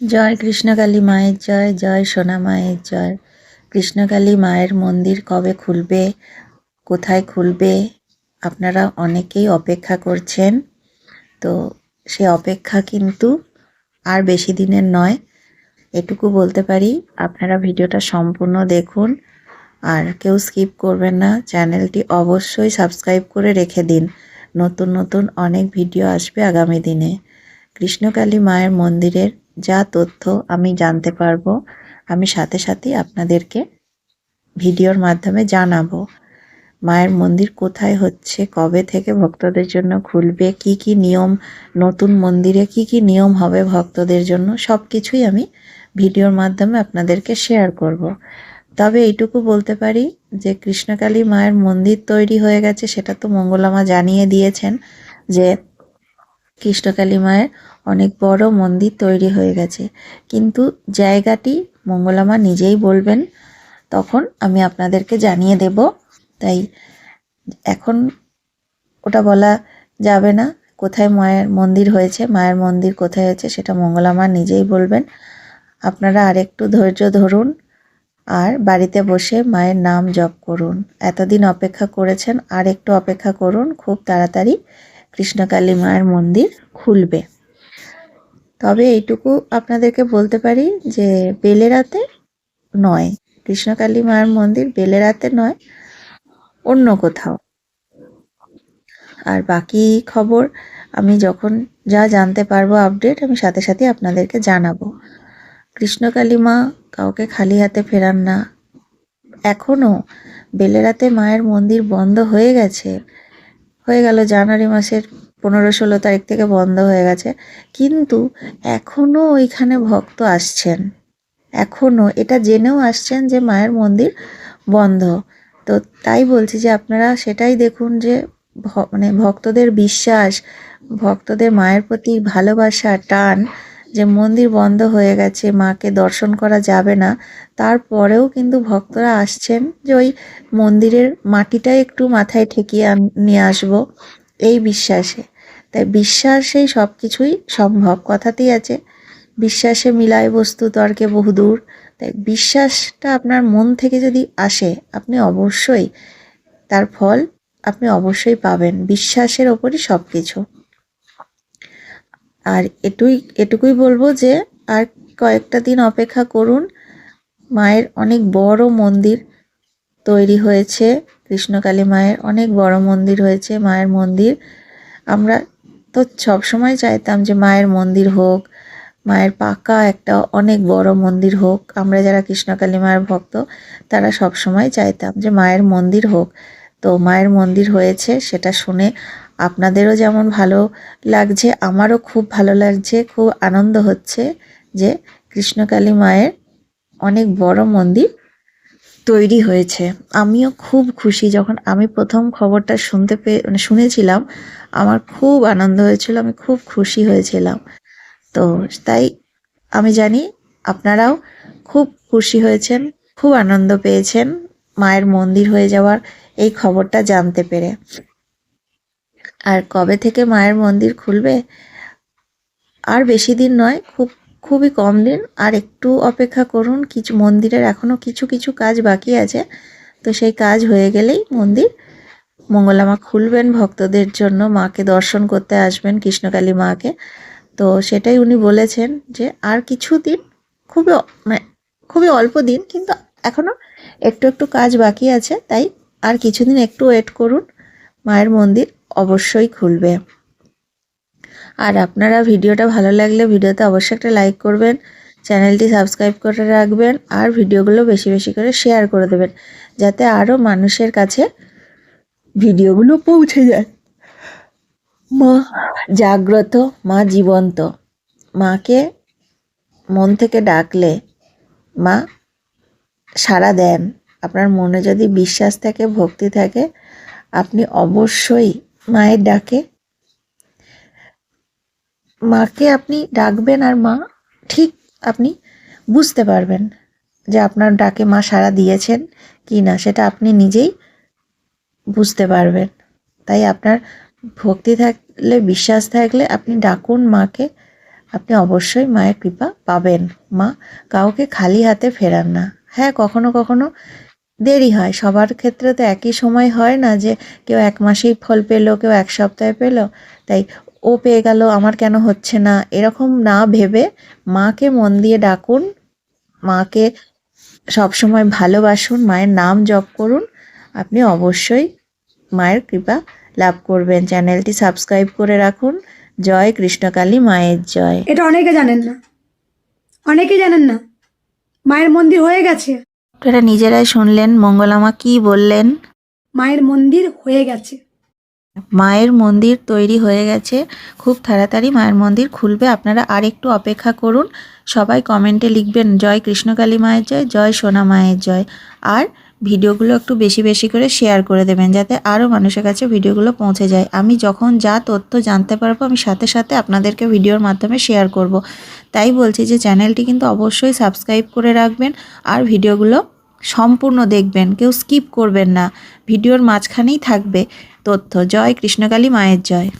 জয় কৃষ্ণকালী মায়ের জয় জয় সোনা মায়ের জয়। কৃষ্ণকালী মায়ের মন্দির কবে খুলবে, কোথায় খুলবে, আপনারা অনেকেই অপেক্ষা করছেন। তো সে অপেক্ষা কিন্তু আর বেশি দিনের নয়, এটুকু বলতে পারি, আপনারা ভিডিওটা সম্পূর্ণ দেখুন। আর কেউ স্কিপ করবেন না, চ্যানেলটি অবশ্যই সাবস্ক্রাইব করে রেখে দিন। নতুন নতুন অনেক ভিডিও আসবে আগামী দিনে। কৃষ্ণকালী মায়ের মন্দিরের যা তথ্য আমি জানতে পারব, আমি সাথে সাথেই আপনাদেরকে ভিডিওর মাধ্যমে জানাব মায়ের মন্দির কোথায় হচ্ছে, কবে থেকে ভক্তদের জন্য খুলবে, কি কি নিয়ম, নতুন মন্দিরে কি কি নিয়ম হবে ভক্তদের জন্য সব কিছুই আমি ভিডিওর মাধ্যমে আপনাদেরকে শেয়ার করব। তবে এইটুকু বলতে পারি যে কৃষ্ণকালী মায়ের মন্দির তৈরি হয়ে গেছে, সেটা তো মঙ্গলামা জানিয়ে দিয়েছেন যে কৃষ্ণকালী মায়ের অনেক বড় মন্দির তৈরি হয়ে গেছে। কিন্তু জায়গাটি মঙ্গলামা নিজেই বলবেন, তখন আমি আপনাদেরকে জানিয়ে দেব। তাই এখন ওটা বলা যাবে না, কোথায় মায়ের মন্দির হয়েছে, মায়ের মন্দির কোথায় হয়েছে সেটা মঙ্গলামা নিজেই বলবেন। আপনারা আরেকটু ধৈর্য ধরুন আর বাড়িতে বসে মায়ের নাম জপ করুন। এতদিন অপেক্ষা করেছেন আর একটু অপেক্ষা করুন, খুব তাড়াতাড়ি কৃষ্ণকালী মায়ের মন্দির খুলবে। তবে এইটুকু আপনাদেরকে বলতে পারি যে বেলেরাতে নয়, কৃষ্ণকালী মায়ের মন্দির বেলেরাতে নয়, অন্য কোথাও। আর বাকি খবর আমি যখন যা জানতে পারব আপডেট, আমি সাথে সাথে আপনাদেরকে জানাব। কৃষ্ণকালী মা কাউকে খালি হাতে ফেরান না। এখনও বেলেরাতে মায়ের মন্দির বন্ধ হয়ে গেছে। হয়ে গেল জানুয়ারি মাসের পনেরো ষোলো তারিখ থেকে বন্ধ হয়ে গেছে। কিন্তু এখনও ওইখানে ভক্ত আসছেন। এখনও এটা জেনেও আসছেন যে মায়ের মন্দির বন্ধ। তো তাই বলছি যে আপনারা সেটাই দেখুন যে মানে ভক্তদের বিশ্বাস, ভক্তদের মায়ের প্রতি ভালোবাসা, টান যে মন্দির বন্ধ হয়ে গেছে, মাকে দর্শন করা যাবে না। তারপরেও কিন্তু ভক্তরা আসছেন যে ওই মন্দিরের মাটিটা একটু মাথায় ঠেকিয়ে নিয়ে আসব এই বিশ্বাসে। তাই বিশ্বাসেই সব কিছুই সম্ভব, কথাতেই আছে। বিশ্বাসে মিলায় বস্তু তর্কে বহুদূর তাই বিশ্বাসটা আপনার মন থেকে যদি আসে, আপনি অবশ্যই তার ফল আপনি অবশ্যই পাবেন। বিশ্বাসের ওপরই সব কিছু আর এটুই, এটুকুই বলব যে আর কয়েকটা দিন অপেক্ষা করুন, মায়ের অনেক বড় মন্দির তৈরি হয়েছে, কৃষ্ণকালী মায়ের অনেক বড় মন্দির হয়েছে, মায়ের মন্দির। আমরা তো সবসময় চাইতাম যে মায়ের মন্দির হোক, মায়ের পাকা একটা অনেক বড় মন্দির হোক। আমরা যারা কৃষ্ণকালী মায়ের ভক্ত, তারা সব সময় চাইতাম যে মায়ের মন্দির হোক। তো মায়ের মন্দির হয়েছে, সেটা শুনে আপনাদেরও যেমন ভালো লাগছে, আমারও খুব ভালো লাগছে, খুব আনন্দ হচ্ছে যে কৃষ্ণকালী মায়ের অনেক বড় মন্দির তৈরি হয়েছে। আমিও খুব খুশি যখন আমি প্রথম খবরটা শুনতে পেয়ে মানে শুনেছিলাম, আমার খুব আনন্দ হয়েছিল, আমি খুব খুশি হয়েছিলাম। তো তাই আমি জানি আপনারাও খুব খুশি হয়েছেন, খুব আনন্দ পেয়েছেন মায়ের মন্দির হয়ে যাওয়ার এই খবরটা জানতে পেরে। আর কবে থেকে মায়ের মন্দির খুলবে? আর বেশি দিন নয়, খুব, খুবই কম দিন। আর একটু অপেক্ষা করুন কিছু মন্দিরের এখনও কিছু কিছু কাজ বাকি আছে। তো সেই কাজ হয়ে গেলেই মন্দির। মঙ্গলামা খুলবেন ভক্তদের জন্য, মাকে দর্শন করতে আসবেন কৃষ্ণকালী মাকে। তো সেটাই উনি বলেছেন যে, আর কিছু দিন খুবই মানে খুবই অল্প দিন, কিন্তু এখনও একটু একটু কাজ বাকি আছে। তাই আর কিছুদিন একটু ওয়েট করুন মায়ের মন্দির। অবশ্যই খুলবে। আর আপনারা ভিডিওটা ভালো লাগলে ভিডিওতে অবশ্যই একটা লাইক করবেন, চ্যানেলটি সাবস্ক্রাইব করে রাখবেন, আর ভিডিওগুলো বেশি বেশি করে শেয়ার করে দেবেন, যাতে আরও মানুষের কাছে ভিডিওগুলো পৌঁছে যায়। মা জাগ্রত, মা জীবন্ত। মাকে মন থেকে ডাকলে মা সাড়া দেন। আপনার মনে যদি বিশ্বাস থাকে, ভক্তি থাকে, আপনি অবশ্যই মায়ের ডাকে। মাকে আপনি ডাকবেন আর মা ঠিক আপনি বুঝতে পারবেন যে আপনার ডাকে মা সাড়া দিয়েছেন কি না, সেটা আপনি নিজেই বুঝতে পারবেন। তাই আপনার ভক্তি থাকলে, বিশ্বাস থাকলে আপনি ডাকুন মাকে, আপনি অবশ্যই মায়ের কৃপা পাবেন। মা কাউকে খালি হাতে ফেরান না। হ্যাঁ কখনো কখনো দেরি হয়। সবার ক্ষেত্রে তো একই সময় হয় না যে কেউ এক মাসেই ফল পেল, কেউ এক সপ্তাহে পেল। তাই ও পেয়ে গেল, আমার কেন হচ্ছে না? এরকম না ভেবে মাকে মন দিয়ে ডাকুন। মাকে সবসময় ভালোবাসুন, মায়ের নাম জপ করুন। আপনি অবশ্যই মায়ের কৃপা লাভ করবেন। চ্যানেলটি সাবস্ক্রাইব করে রাখুন। জয় কৃষ্ণকালী, মায়ের জয়। এটা অনেকে জানেন না। অনেকে জানেন না। মায়ের মন্দির হয়ে গেছে। আপনারা নিজেরাই শুনলেন মঙ্গলামা কি বললেন? মায়ের মন্দির হয়ে গেছে। মায়ের মন্দির তৈরি হয়ে গেছে। খুব তাড়াতাড়ি মায়ের মন্দির খুলবে। আপনারা আর একটু অপেক্ষা করুন। সবাই কমেন্টে লিখবেন জয় কৃষ্ণকালী মায়ের জয় জয় সোনা মায়ের জয়। আর ভিডিওগুলো একটু বেশি বেশি করে শেয়ার করে দেবেন যাতে আরও মানুষের কাছে ভিডিওগুলো পৌঁছে যায়। আমি যখন যা তথ্য জানতে পারব আমি সাথে সাথে আপনাদেরকে ভিডিওর মাধ্যমে শেয়ার করব। তাই বলছি যে চ্যানেলটি কিন্তু অবশ্যই সাবস্ক্রাইব করে রাখবেন। আর ভিডিওগুলো সম্পূর্ণ দেখবেন কেউ স্কিপ করবেন না। ভিডিওর মাঝখানেই থাকবে তথ্য। জয় কৃষ্ণকালী মায়ের জয়।